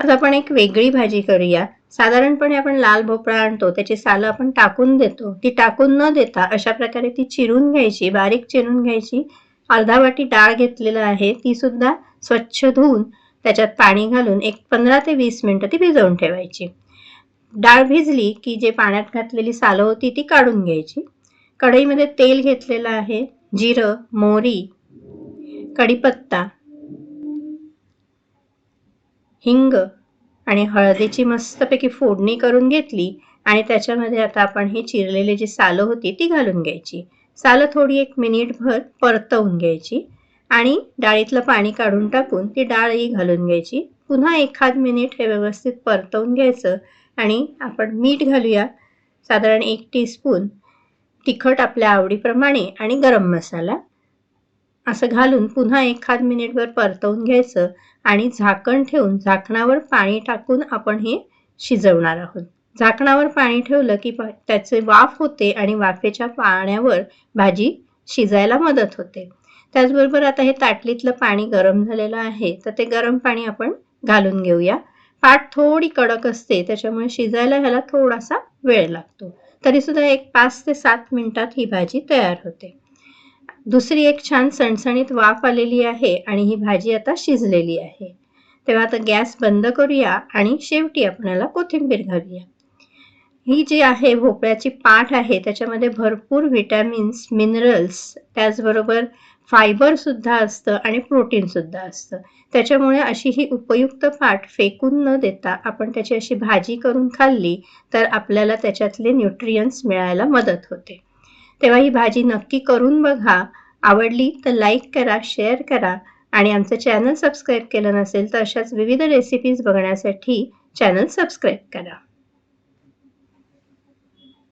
आज आपण एक वेगळी भाजी करूया. साधारणपणे आपण लाल भोपळा आणतो त्याची सालं आपण टाकून देतो. ती टाकून न देता अशा प्रकारे ती चिरून घ्यायची बारीक चिरून घ्यायची. अर्धा वाटी डाळ घेतलेलं आहे ती सुद्धा स्वच्छ धुवून त्याच्यात पाणी घालून एक पंधरा ते वीस मिनटं ती भिजवून ठेवायची. डाळ भिजली की जे पाण्यात घातलेली सालं होती ती काढून घ्यायची. कढईमध्ये तेल घेतलेलं आहे जिरं मोहरी कढीपत्ता हिंग आणि हळदीची मस्तपैकी फोडणी करून घेतली आणि त्याच्यामध्ये आता आपण ही चिरलेली जी सालं होती ती घालून घ्यायची. सालं थोडी एक मिनिटभर परतवून घ्यायची आणि डाळीतलं पाणी काढून टाकून ती डाळही घालून घ्यायची. पुन्हा एखाद मिनिट हे व्यवस्थित परतवून घ्यायचं आणि आपण मीठ घालूया. साधारण एक टीस्पून तिखट आपल्या आवडीप्रमाणे आणि गरम मसाला. असं घालून पुन्हा एखाद मिनिटभर परतवून घ्यायचं आणि झाकण ठेवून झाकणावर पाणी टाकून आपण हे शिजवणार आहोत. झाकणावर पाणी ठेवलं की त्याचे वाफ होते आणि वाफेच्या पाण्यावर भाजी शिजायला मदत होते. त्याचबरोबर आता हे ताटलीतलं पाणी गरम झालेलं आहे तर ते गरम पाणी आपण घालून घेऊया. पाठ थोडी कडक असते त्याच्यामुळे शिजायला ह्याला थोडासा वेळ लागतो. तरीसुद्धा एक पाच ते सात मिनिटात ही भाजी तयार होते. दुसरी एक छान सणसणीत वाफ आलेली आहे आणि ही भाजी आता शिजलेली आहे. तेव्हा आता गॅस बंद करूया आणि शेवटी आपल्याला कोथिंबीर घालूया. ही जी आहे भोपळ्याची पाठ आहे त्याच्यामध्ये भरपूर व्हिटॅमिन्स मिनरल्स त्याचबरोबर फायबरसुद्धा असतं आणि प्रोटीनसुद्धा असतं. त्याच्यामुळे अशी ही उपयुक्त पाठ फेकून न देता आपण त्याची अशी भाजी करून खाल्ली तर आपल्याला त्याच्यातले न्यूट्रियन्स मिळायला मदत होते. तेव्हा ही भाजी नक्की करून बघा. आवडली तर लाईक करा शेअर करा आणि आमचं चॅनल सबस्क्राईब केलं नसेल तर अशाच विविध रेसिपीज बघण्यासाठी चॅनल सबस्क्राईब करा.